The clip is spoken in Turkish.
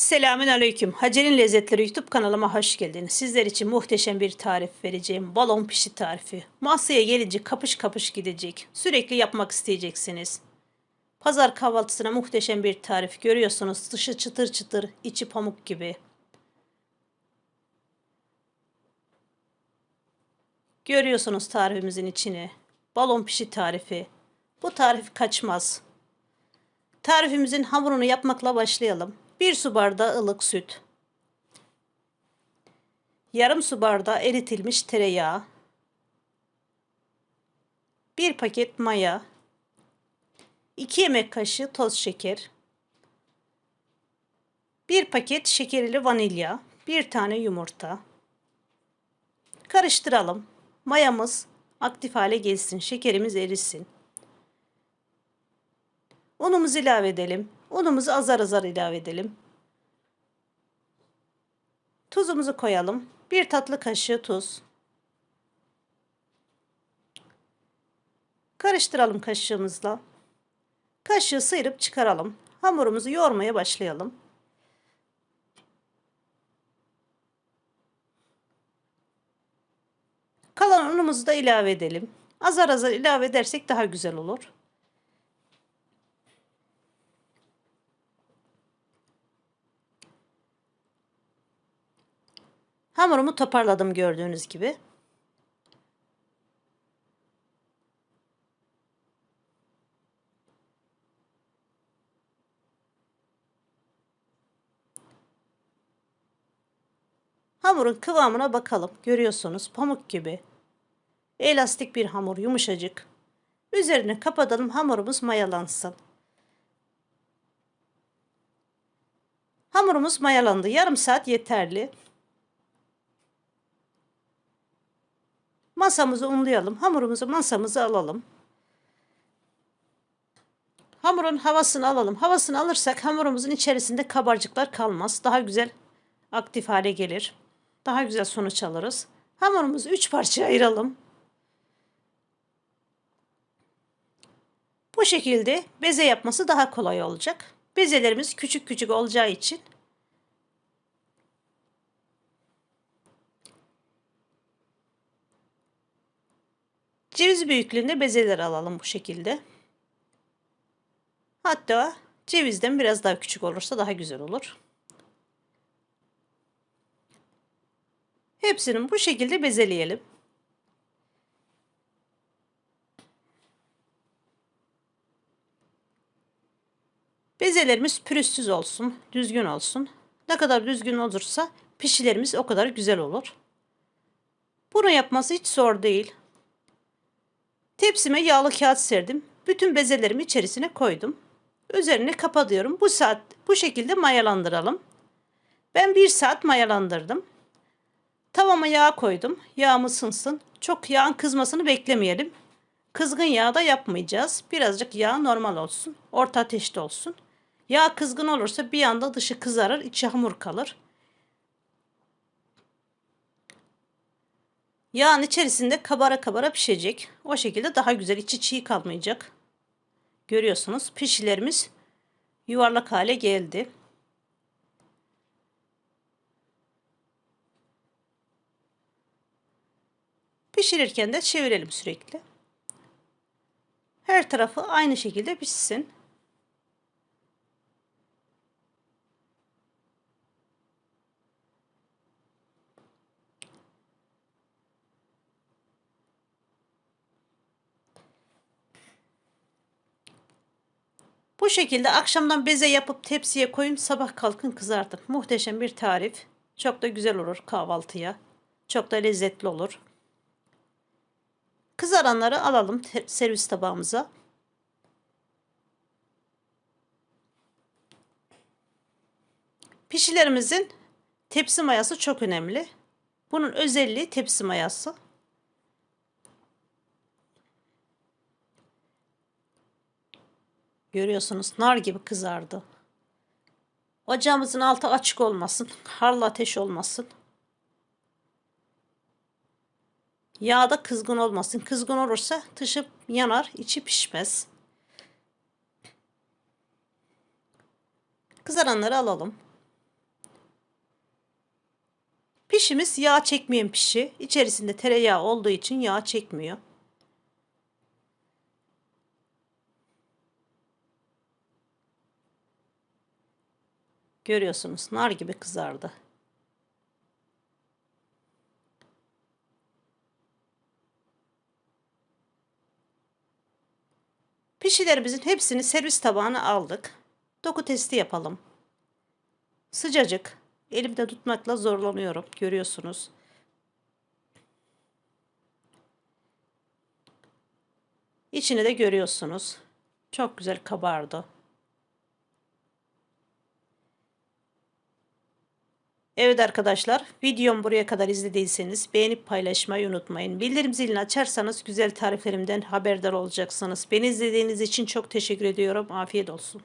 Selamün Aleyküm. Hacer'in Lezzetleri YouTube kanalıma hoş geldiniz. Sizler için muhteşem bir tarif vereceğim. Balon pişi tarifi. Masaya gelince kapış kapış gidecek. Sürekli yapmak isteyeceksiniz. Pazar kahvaltısına muhteşem bir tarif. Görüyorsunuz dışı çıtır çıtır, içi pamuk gibi. Görüyorsunuz tarifimizin içini. Balon pişi tarifi. Bu tarif kaçmaz. Tarifimizin hamurunu yapmakla başlayalım. 1 su bardağı ılık süt. Yarım su bardağı eritilmiş tereyağı. 1 paket maya. 2 yemek kaşığı toz şeker. 1 paket şekerli vanilya. 1 tane yumurta. Karıştıralım. Mayamız aktif hale gelsin. Şekerimiz erisin. Unumuzu ilave edelim. Unumuzu azar azar ilave edelim. Tuzumuzu koyalım. Bir tatlı kaşığı tuz. Karıştıralım kaşığımızla. Kaşığı sıyırıp çıkaralım. Hamurumuzu yoğurmaya başlayalım. Kalan unumuzu da ilave edelim. Azar azar ilave edersek daha güzel olur. Hamurumu toparladım gördüğünüz gibi. Hamurun kıvamına bakalım. Görüyorsunuz pamuk gibi. Elastik bir hamur, yumuşacık. Üzerini kapatalım hamurumuz mayalansın. Hamurumuz mayalandı. Yarım saat yeterli. Masamızı unlayalım. Hamurumuzu masamıza alalım. Hamurun havasını alalım. Havasını alırsak hamurumuzun içerisinde kabarcıklar kalmaz. Daha güzel aktif hale gelir. Daha güzel sonuç alırız. Hamurumuzu üç parçaya ayıralım. Bu şekilde beze yapması daha kolay olacak. Bezelerimiz küçük küçük olacağı için Ceviz büyüklüğünde bezeler alalım bu şekilde. Hatta cevizden biraz daha küçük olursa daha güzel olur. Hepsini bu şekilde bezeleyelim. Bezelerimiz pürüzsüz olsun, düzgün olsun. Ne kadar düzgün olursa pişilerimiz o kadar güzel olur. Bunu yapması hiç zor değil. Tepsime yağlı kağıt serdim. Bütün bezelerimi içerisine koydum. Üzerine kapatıyorum. Bu saat bu şekilde mayalandıralım. Ben bir saat mayalandırdım. Tavama yağ koydum. Yağım ısınsın. Çok yağın kızmasını beklemeyelim. Kızgın yağ da yapmayacağız. Birazcık yağ normal olsun. Orta ateşte olsun. Yağ kızgın olursa bir anda dışı kızarır, içi hamur kalır. Yağın içerisinde kabara kabara pişecek. O şekilde daha güzel içi çiğ kalmayacak. Görüyorsunuz pişilerimiz yuvarlak hale geldi. Pişirirken de çevirelim sürekli. Her tarafı aynı şekilde pişsin. Bu şekilde akşamdan beze yapıp tepsiye koyun sabah kalkın kızartın. Muhteşem bir tarif. Çok da güzel olur kahvaltıya. Çok da lezzetli olur. Kızaranları alalım servis tabağımıza. Pişilerimizin tepsi mayası çok önemli. Bunun özelliği tepsi mayası. Görüyorsunuz nar gibi kızardı. Ocağımızın altı açık olmasın. Harlı ateş olmasın. Yağ da kızgın olmasın. Kızgın olursa dışı yanar, içi pişmez. Kızaranları alalım. Pişimiz yağ çekmeyen pişi. İçerisinde tereyağı olduğu için yağ çekmiyor. Görüyorsunuz nar gibi kızardı. Pişilerimizin hepsini servis tabağına aldık. Doku testi yapalım. Sıcacık. Elimde tutmakla zorlanıyorum. Görüyorsunuz. İçini de görüyorsunuz. Çok güzel kabardı. Evet arkadaşlar, videomu buraya kadar izlediyseniz beğenip paylaşmayı unutmayın. Bildirim zilini açarsanız güzel tariflerimden haberdar olacaksınız. Beni izlediğiniz için çok teşekkür ediyorum. Afiyet olsun.